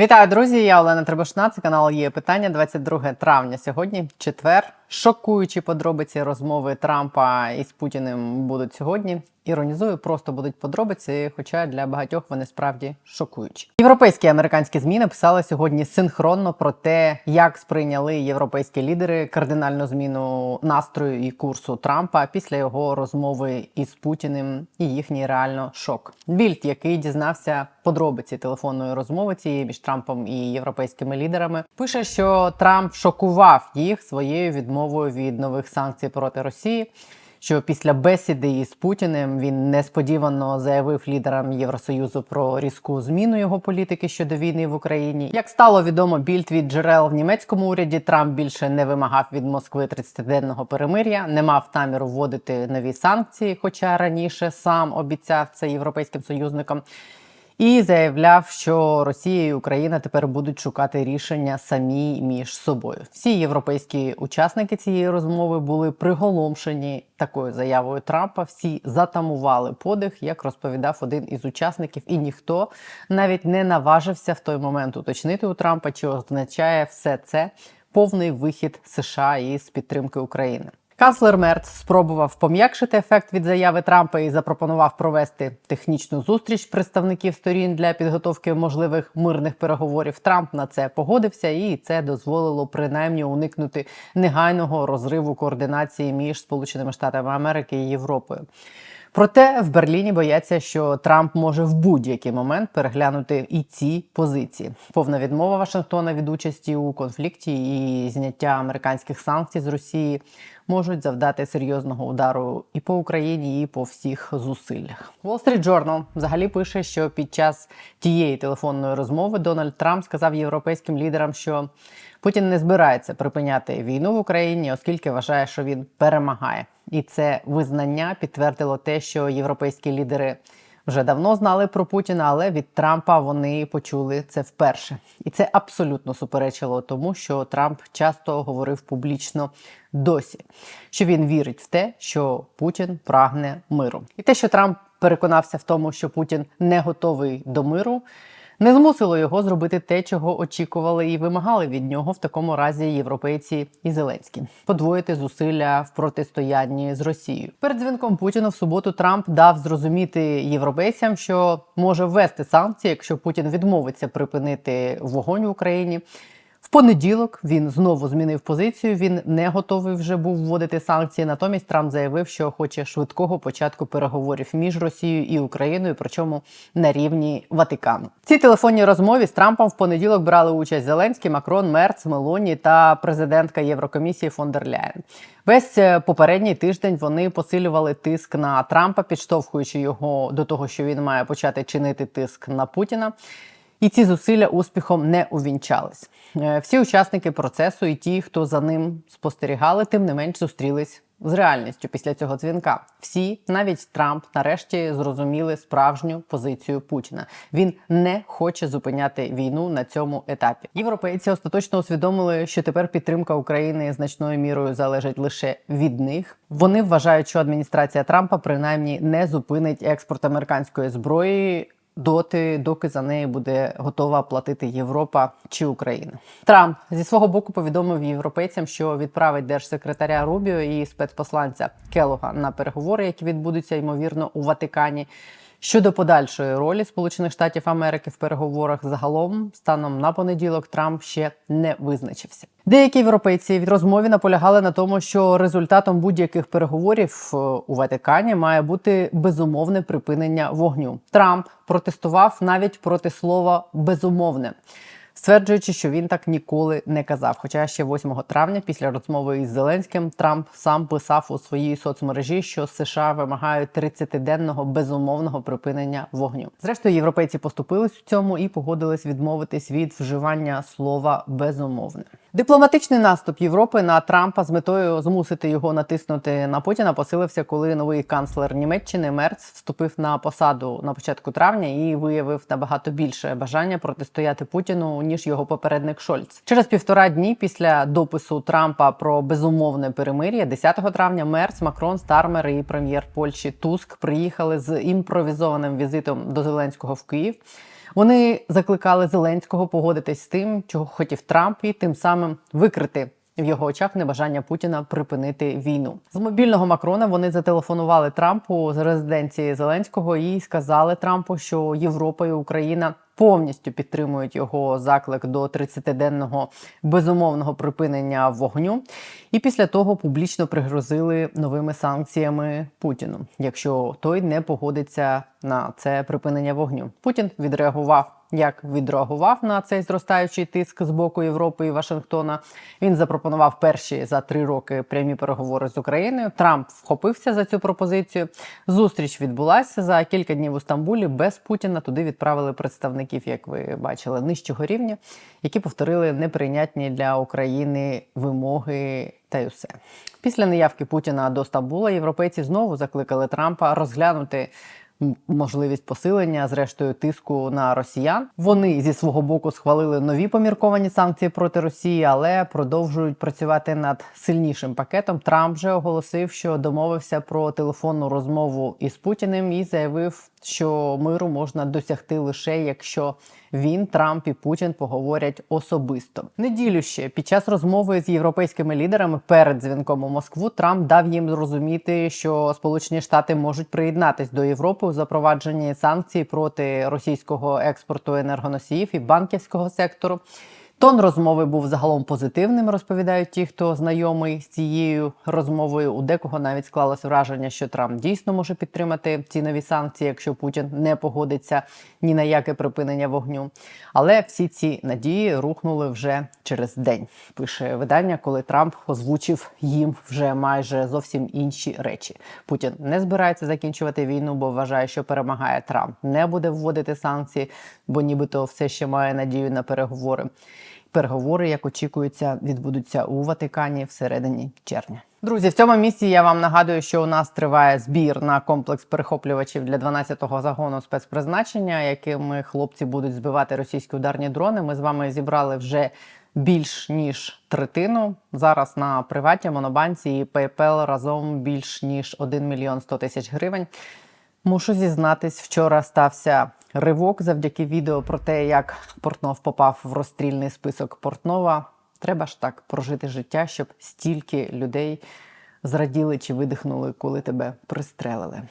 Вітаю, друзі! Я Олена Требушна. Це канал є питання 22 травня. Сьогодні четвер. Шокуючі подробиці розмови Трампа із Путіним будуть сьогодні. Іронізую, просто будуть подробиці, хоча для багатьох вони справді шокуючі. Європейські і американські змі написали сьогодні синхронно про те, як сприйняли європейські лідери кардинальну зміну настрою і курсу Трампа після його розмови із Путіним і їхній реально шок. Більд, який дізнався подробиці телефонної розмови цієї між Трампом і європейськими лідерами, пише, що Трамп шокував їх своєю відмовою від нових санкцій проти Росії що після бесіди із Путіним він несподівано заявив лідерам Євросоюзу про різку зміну його політики щодо війни в Україні. Як стало відомо більд від джерел в німецькому уряді, Трамп більше не вимагав від Москви 30-денного перемир'я, не мав наміру вводити нові санкції, хоча раніше сам обіцяв це європейським союзникам. І заявляв, що Росія і Україна тепер будуть шукати рішення самі між собою. Всі європейські учасники цієї розмови були приголомшені такою заявою Трампа. Всі затамували подих, як розповідав один із учасників, і ніхто навіть не наважився в той момент уточнити у Трампа, чи означає все це повний вихід США із підтримки України. Канцлер Мерц спробував пом'якшити ефект від заяви Трампа і запропонував провести технічну зустріч представників сторін для підготовки можливих мирних переговорів. Трамп на це погодився, і це дозволило принаймні уникнути негайного розриву координації між Сполученими Штатами Америки і Європою. Проте в Берліні бояться, що Трамп може в будь-який момент переглянути і ці позиції. Повна відмова Вашингтона від участі у конфлікті і зняття американських санкцій з Росії можуть завдати серйозного удару і по Україні, і по всіх зусиллях. Wall Street Journal взагалі пише, що під час тієї телефонної розмови Дональд Трамп сказав європейським лідерам, що Путін не збирається припиняти війну в Україні, оскільки вважає, що він перемагає. І це визнання підтвердило те, що європейські лідери вже давно знали про Путіна, але від Трампа вони почули це вперше. І це абсолютно суперечило тому, що Трамп часто говорив публічно досі, що він вірить в те, що Путін прагне миру, і те, що Трамп переконався в тому, що Путін не готовий до миру не змусило його зробити те, чого очікували і вимагали від нього в такому разі європейці і Зеленський подвоїти зусилля в протистоянні з Росією. Перед дзвінком Путіна в суботу Трамп дав зрозуміти європейцям, що може ввести санкції, якщо Путін відмовиться припинити вогонь в Україні. Понеділок він знову змінив позицію. Він не готовий вже був вводити санкції. Натомість Трамп заявив, що хоче швидкого початку переговорів між Росією і Україною, причому на рівні Ватикану. В цій телефонній розмові з Трампом в понеділок брали участь Зеленський, Макрон, Мерц, Мелоні та президентка Єврокомісії фон дер Ляєн. Весь е, попередній тиждень вони посилювали тиск на Трампа, підштовхуючи його до того, що він має почати чинити тиск на Путіна. І ці зусилля успіхом не увінчались. Е, всі учасники процесу і ті, хто за ним спостерігали, тим не менш зустрілись з реальністю після цього дзвінка. Всі, навіть Трамп, нарешті зрозуміли справжню позицію Путіна. Він не хоче зупиняти війну на цьому етапі. Європейці остаточно усвідомили, що тепер підтримка України значною мірою залежить лише від них. Вони вважають, що адміністрація Трампа принаймні не зупинить експорт американської зброї доти, доки за неї буде готова платити Європа чи Україна. Трамп зі свого боку повідомив європейцям, що відправить держсекретаря Рубіо і спецпосланця Келога на переговори, які відбудуться ймовірно у Ватикані. Щодо подальшої ролі Сполучених Штатів Америки в переговорах загалом, станом на понеділок, Трамп ще не визначився. Деякі європейці від розмові наполягали на тому, що результатом будь-яких переговорів е, у Ватикані має бути безумовне припинення вогню. Трамп протестував навіть проти слова безумовне стверджуючи, що він так ніколи не казав. Хоча ще 8 травня, після розмови із Зеленським, Трамп сам писав у своїй соцмережі, що США вимагають 30-денного безумовного припинення вогню. Зрештою, європейці поступились у цьому і погодились відмовитись від вживання слова безумовне. Дипломатичний наступ Європи на Трампа з метою змусити його натиснути на Путіна посилився, коли новий канцлер Німеччини Мерц вступив на посаду на початку травня і виявив набагато більше бажання протистояти Путіну ніж його попередник Шольц. Через півтора дні після допису Трампа про безумовне перемир'я, 10 травня Мерц, Макрон, Стармер і прем'єр Польщі Туск приїхали з імпровізованим візитом до Зеленського в Київ. Вони закликали Зеленського погодитись з тим, чого хотів Трамп, і тим самим викрити. В його очах небажання Путіна припинити війну з мобільного Макрона. Вони зателефонували Трампу з резиденції Зеленського і сказали Трампу, що Європа і Україна повністю підтримують його заклик до 30-денного безумовного припинення вогню. І після того публічно пригрозили новими санкціями Путіну, якщо той не погодиться на це припинення вогню. Путін відреагував. Як відреагував на цей зростаючий тиск з боку Європи і Вашингтона? Він запропонував перші за три роки прямі переговори з Україною. Трамп вхопився за цю пропозицію. Зустріч відбулася за кілька днів у Стамбулі. Без Путіна туди відправили представників, як ви бачили, нижчого рівня, які повторили неприйнятні для України вимоги. Та й усе після неявки Путіна до Стамбула європейці знову закликали Трампа розглянути можливість посилення, зрештою, тиску на росіян. Вони зі свого боку схвалили нові помірковані санкції проти Росії, але продовжують працювати над сильнішим пакетом. Трамп вже оголосив, що домовився про телефонну розмову із Путіним і заявив, що миру можна досягти лише якщо він, Трамп і Путін поговорять особисто. Неділю ще під час розмови з європейськими лідерами перед дзвінком у Москву Трамп дав їм зрозуміти, що Сполучені Штати можуть приєднатись до Європи у запровадженні санкції проти російського експорту енергоносіїв і банківського сектору. Тон розмови був загалом позитивним, розповідають ті, хто знайомий з цією розмовою. У декого навіть склалось враження, що Трамп дійсно може підтримати ці нові санкції, якщо Путін не погодиться ні на яке припинення вогню. Але всі ці надії рухнули вже через день. Пише видання, коли Трамп озвучив їм вже майже зовсім інші речі. Путін не збирається закінчувати війну, бо вважає, що перемагає Трамп. Не буде вводити санкції, бо нібито все ще має надію на переговори. Переговори, як очікується, відбудуться у Ватикані всередині червня. Друзі, в цьому місці я вам нагадую, що у нас триває збір на комплекс перехоплювачів для 12-го загону спецпризначення, якими хлопці будуть збивати російські ударні дрони. Ми з вами зібрали вже більш ніж третину. Зараз на приваті монобанці і PayPal разом більш ніж 1 мільйон 100 тисяч гривень. Мушу зізнатись, вчора стався ривок завдяки відео про те, як Портнов попав в розстрільний список Портнова. Треба ж так прожити життя, щоб стільки людей зраділи чи видихнули, коли тебе пристрелили.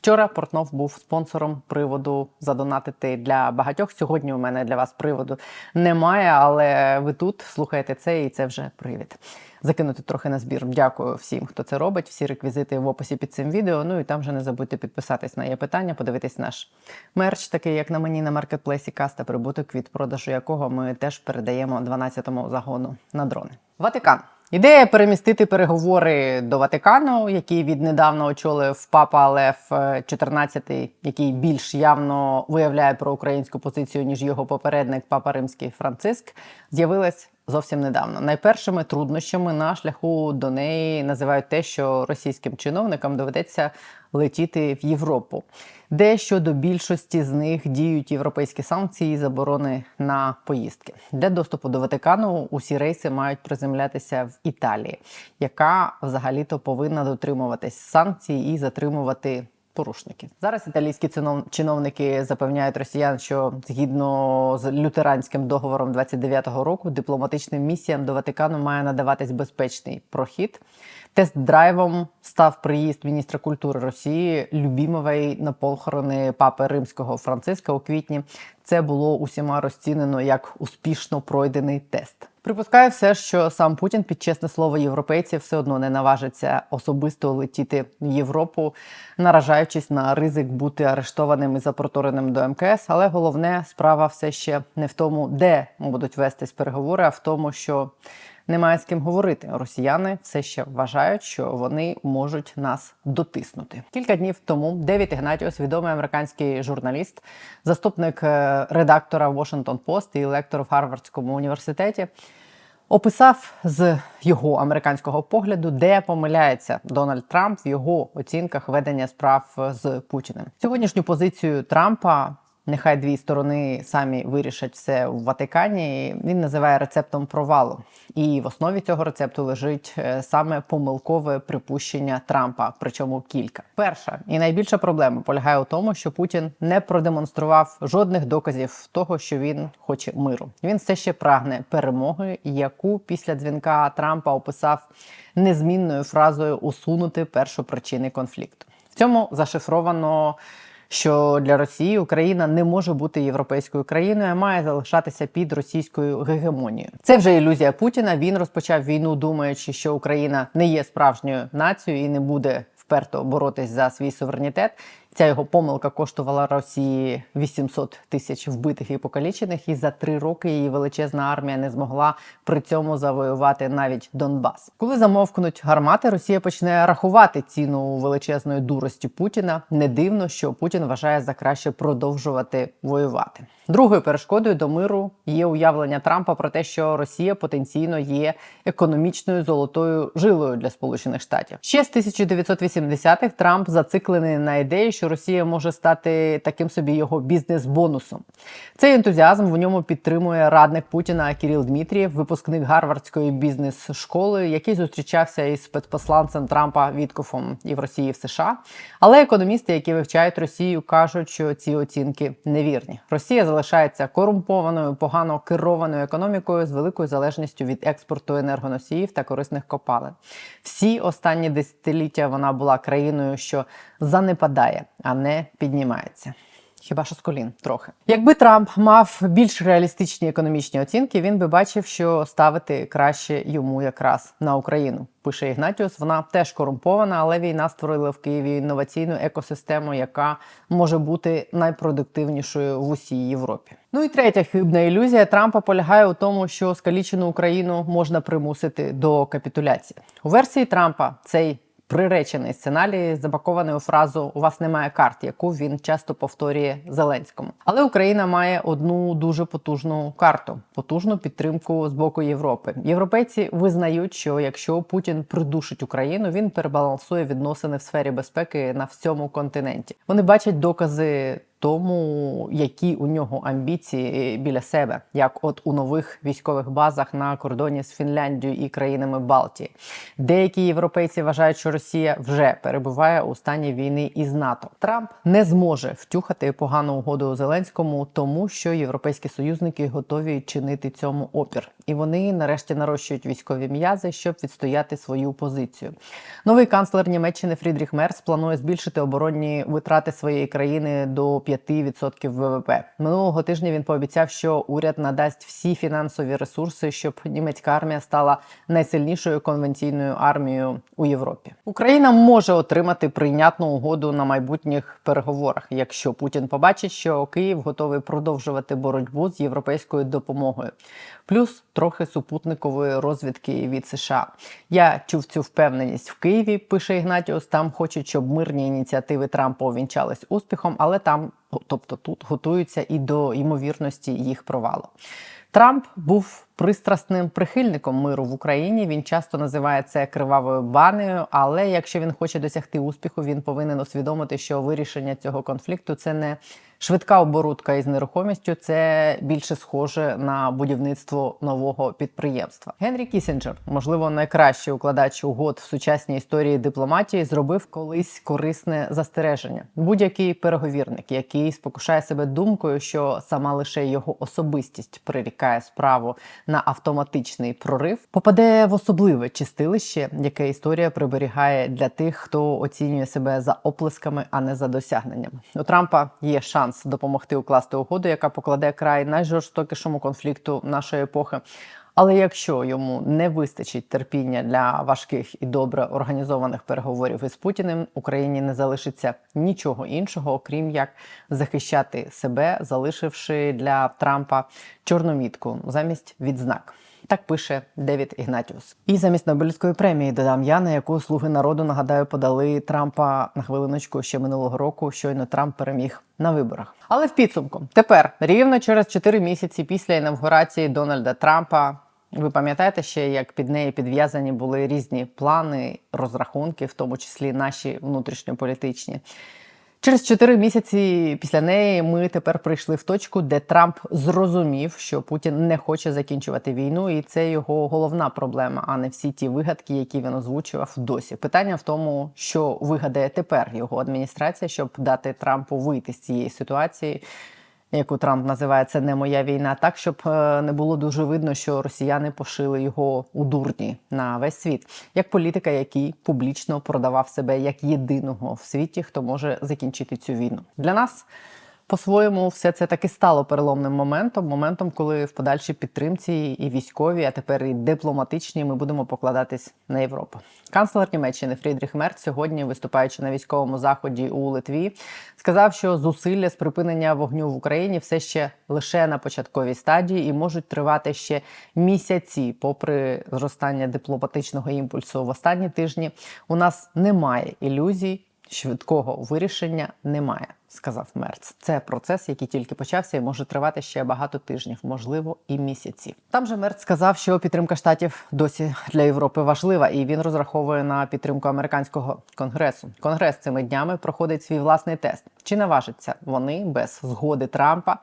Вчора Портнов був спонсором приводу задонатити для багатьох. Сьогодні у мене для вас приводу немає, але ви тут слухаєте це, і це вже привід. Закинути трохи на збір. Дякую всім, хто це робить. Всі реквізити в описі під цим відео. Ну і там вже не забудьте підписатись на є питання, подивитись наш мерч, такий як на мені на маркетплейсі каста, прибуток від продажу якого ми теж передаємо 12-му загону на дрони. Ватикан. Ідея перемістити переговори до Ватикану, який віднедавна очолив папа Лев XIV, який більш явно виявляє про українську позицію ніж його попередник, папа Римський Франциск, з'явилась зовсім недавно. Найпершими труднощами на шляху до неї називають те, що російським чиновникам доведеться летіти в Європу, де щодо більшості з них діють європейські санкції і заборони на поїздки. Для доступу до Ватикану усі рейси мають приземлятися в Італії, яка взагалі-то повинна дотримуватись санкцій і затримувати. Порушники зараз італійські чиновники запевняють росіян, що згідно з лютеранським договором 29-го року дипломатичним місіям до Ватикану має надаватись безпечний прохід. Тест-драйвом став приїзд міністра культури Росії Любімової на похорони папи римського Франциска у квітні. Це було усіма розцінено як успішно пройдений тест. Припускаю все, що сам Путін під чесне слово європейців все одно не наважиться особисто летіти в Європу, наражаючись на ризик бути арештованим і запротореним до МКС. Але головне справа все ще не в тому, де будуть вестись переговори, а в тому, що немає з ким говорити. Росіяни все ще вважають, що вони можуть нас дотиснути. Кілька днів тому Девід Ігнатіус, відомий американський журналіст, заступник е, редактора Washington Post і лектор в Гарвардському університеті. Описав з його американського погляду, де помиляється Дональд Трамп в його оцінках ведення справ з Путіним. Сьогоднішню позицію Трампа Нехай дві сторони самі вирішать все в Ватикані. Він називає рецептом провалу. І в основі цього рецепту лежить е, саме помилкове припущення Трампа, причому кілька. Перша і найбільша проблема полягає у тому, що Путін не продемонстрував жодних доказів того, що він хоче миру. Він все ще прагне перемоги, яку після дзвінка Трампа описав незмінною фразою усунути першопричини конфлікту. В цьому зашифровано. Що для Росії Україна не може бути європейською країною, а має залишатися під російською гегемонією. Це вже ілюзія Путіна. Він розпочав війну, думаючи, що Україна не є справжньою нацією і не буде вперто боротись за свій суверенітет. Ця його помилка коштувала Росії 800 тисяч вбитих і покалічених, і за три роки її величезна армія не змогла при цьому завоювати навіть Донбас. Коли замовкнуть гармати, Росія почне рахувати ціну величезної дурості Путіна. Не дивно, що Путін вважає за краще продовжувати воювати. Другою перешкодою до миру є уявлення Трампа про те, що Росія потенційно є економічною золотою жилою для Сполучених Штатів. Ще з 1980-х Трамп зациклений на ідеї, що Росія може стати таким собі його бізнес-бонусом. Цей ентузіазм в ньому підтримує радник Путіна Кіріл Дмитрієв, випускник гарвардської бізнес-школи, який зустрічався із спецпосланцем Трампа Віткофом і в Росії в США. Але економісти, які вивчають Росію, кажуть, що ці оцінки невірні. Росія залишається корумпованою, погано керованою економікою з великою залежністю від експорту енергоносіїв та корисних копалин. Всі останні десятиліття вона була країною, що занепадає, а не піднімається. Хіба що з колін трохи. Якби Трамп мав більш реалістичні економічні оцінки, він би бачив, що ставити краще йому якраз на Україну. Пише Ігнатіус. Вона теж корумпована, але війна створила в Києві інноваційну екосистему, яка може бути найпродуктивнішою в усій Європі. Ну і третя хибна ілюзія Трампа полягає у тому, що скалічену Україну можна примусити до капітуляції. У версії Трампа цей приречений сценарій забакований у фразу У вас немає карт, яку він часто повторює Зеленському. Але Україна має одну дуже потужну карту, потужну підтримку з боку Європи. Європейці визнають, що якщо Путін придушить Україну, він перебалансує відносини в сфері безпеки на всьому континенті. Вони бачать докази. Тому які у нього амбіції біля себе, як от у нових військових базах на кордоні з Фінляндією і країнами Балтії, деякі європейці вважають, що Росія вже перебуває у стані війни із НАТО. Трамп не зможе втюхати погану угоду Зеленському, тому що європейські союзники готові чинити цьому опір, і вони нарешті нарощують військові м'язи, щоб відстояти свою позицію. Новий канцлер Німеччини Фрідріх Мерц планує збільшити оборонні витрати своєї країни до 5% ВВП. Минулого тижня він пообіцяв, що уряд надасть всі фінансові ресурси, щоб німецька армія стала найсильнішою конвенційною армією у Європі. Україна може отримати прийнятну угоду на майбутніх переговорах, якщо Путін побачить, що Київ готовий продовжувати боротьбу з європейською допомогою, плюс трохи супутникової розвідки від США. Я чув цю впевненість в Києві. Пише Ігнатіус. Там хочуть, щоб мирні ініціативи Трампа увінчались успіхом, але там, тобто тут, готуються і до ймовірності їх провалу. Трамп був пристрасним прихильником миру в Україні. Він часто називає це кривавою банею. Але якщо він хоче досягти успіху, він повинен усвідомити, що вирішення цього конфлікту це не швидка оборудка із нерухомістю, це більше схоже на будівництво нового підприємства. Генрі Кісінджер, можливо, найкращий укладач угод в сучасній історії дипломатії, зробив колись корисне застереження. Будь-який переговірник, який спокушає себе думкою, що сама лише його особистість прирікає справу на автоматичний прорив, попаде в особливе чистилище, яке історія приберігає для тих, хто оцінює себе за оплесками, а не за досягненням. У Трампа є шанс допомогти укласти угоду, яка покладе край найжорстокішому конфлікту нашої епохи. Але якщо йому не вистачить терпіння для важких і добре організованих переговорів із Путіним, Україні не залишиться нічого іншого, окрім як захищати себе, залишивши для Трампа чорну мітку замість відзнак. Так пише Девід Ігнатіус. І замість Нобелівської премії додам я, на яку слуги народу нагадаю подали Трампа на хвилиночку ще минулого року. Щойно Трамп переміг на виборах. Але в підсумку тепер рівно через 4 місяці після інавгурації Дональда Трампа. Ви пам'ятаєте ще, як під неї підв'язані були різні плани, розрахунки, в тому числі наші внутрішньополітичні. Через 4 місяці після неї ми тепер прийшли в точку, де Трамп зрозумів, що Путін не хоче закінчувати війну, і це його головна проблема, а не всі ті вигадки, які він озвучував досі. Питання в тому, що вигадає тепер його адміністрація, щоб дати Трампу вийти з цієї ситуації. Яку Трамп називає це не моя війна, так щоб е, не було дуже видно, що росіяни пошили його у дурні на весь світ, як політика, який публічно продавав себе як єдиного в світі, хто може закінчити цю війну. Для нас по-своєму все це таки стало переломним моментом, моментом, коли в подальшій підтримці і військові, а тепер і дипломатичні, ми будемо покладатись на Європу. Канцлер Німеччини Фрідріх Мерц сьогодні, виступаючи на військовому заході у Литві, сказав, що зусилля з припинення вогню в Україні все ще лише на початковій стадії і можуть тривати ще місяці, попри зростання дипломатичного імпульсу в останні тижні. У нас немає ілюзій. Швидкого вирішення немає, сказав Мерц. Це процес, який тільки почався і може тривати ще багато тижнів, можливо, і місяців. Там же Мерц сказав, що підтримка штатів досі для Європи важлива, і він розраховує на підтримку американського конгресу. Конгрес цими днями проходить свій власний тест. Чи наважаться вони без згоди Трампа,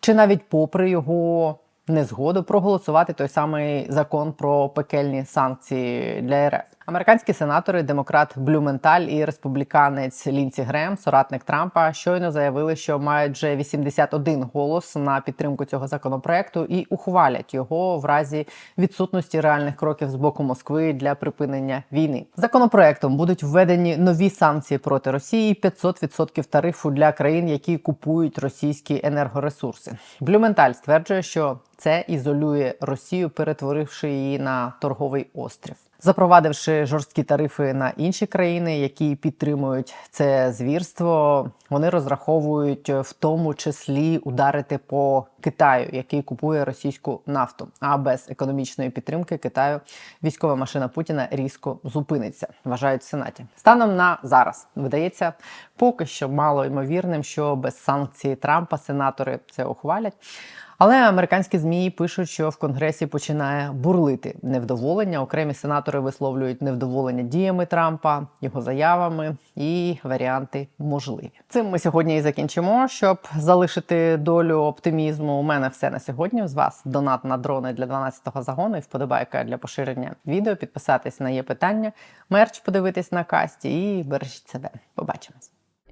чи навіть попри його незгоду проголосувати той самий закон про пекельні санкції для РФ. Американські сенатори, демократ Блюменталь і республіканець Лінсі Грем, соратник Трампа, щойно заявили, що мають вже 81 голос на підтримку цього законопроекту і ухвалять його в разі відсутності реальних кроків з боку Москви для припинення війни. Законопроектом будуть введені нові санкції проти Росії, 500% тарифу для країн, які купують російські енергоресурси. Блюменталь стверджує, що це ізолює Росію, перетворивши її на торговий острів. Запровадивши жорсткі тарифи на інші країни, які підтримують це звірство, вони розраховують в тому числі ударити по Китаю, який купує російську нафту. А без економічної підтримки Китаю військова машина Путіна різко зупиниться. Вважають в сенаті. Станом на зараз видається поки що мало ймовірним, що без санкцій Трампа сенатори це ухвалять. Але американські змі пишуть, що в конгресі починає бурлити невдоволення. Окремі сенатори висловлюють невдоволення діями Трампа, його заявами і варіанти можливі. Цим ми сьогодні і закінчимо. Щоб залишити долю оптимізму. У мене все на сьогодні. З вас донат на дрони для 12-го загону і вподобайка для поширення відео. Підписатись на є питання, мерч подивитись на касті і бережіть себе. Побачимось.